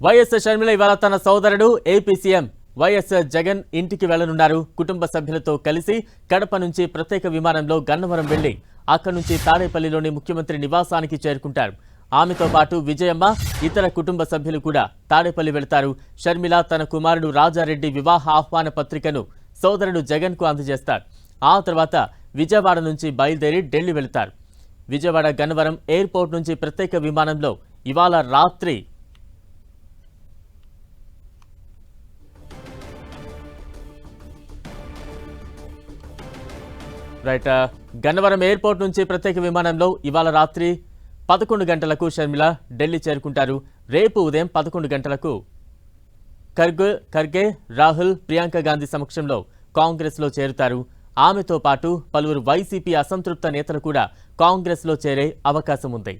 YS Sharmila ఇవాళ తన సోదరుడు ఏపీ సీఎం వైఎస్ జగన్ ఇంటికి వెళ్ళనున్నారు. కుటుంబ సభ్యులతో కలిసి కడప నుంచి ప్రత్యేక విమానంలో గన్నవరం వెళ్ళి అక్కడి నుంచి తాడేపల్లిలోని ముఖ్యమంత్రి నివాసానికి చేరుకుంటారు. ఆమెతో పాటు విజయమ్మ ఇతర కుటుంబ సభ్యులు కూడా తాడేపల్లి వెళతారు. షర్మిల తన కుమారుడు రాజారెడ్డి వివాహ ఆహ్వాన పత్రికను సోదరుడు జగన్కు అందజేస్తారు. ఆ తర్వాత విజయవాడ నుంచి బయలుదేరి ఢిల్లీ వెళతారు. విజయవాడ గన్నవరం ఎయిర్పోర్ట్ నుంచి ప్రత్యేక విమానంలో ఇవాళ రాత్రి రైట్ గన్నవరం ఎయిర్పోర్ట్ నుంచి ప్రత్యేక విమానంలో ఇవాళ రాత్రి పదకొండు గంటలకు షర్మిల ఢిల్లీ చేరుకుంటారు. రేపు ఉదయం పదకొండు గంటలకు ఖర్గే ఖర్గే రాహుల్ ప్రియాంక గాంధీ సమక్షంలో కాంగ్రెస్లో చేరుతారు. ఆమెతో పాటు పలువురు వైసీపీ అసంతృప్త నేతలు కూడా కాంగ్రెస్లో చేరే అవకాశం ఉంది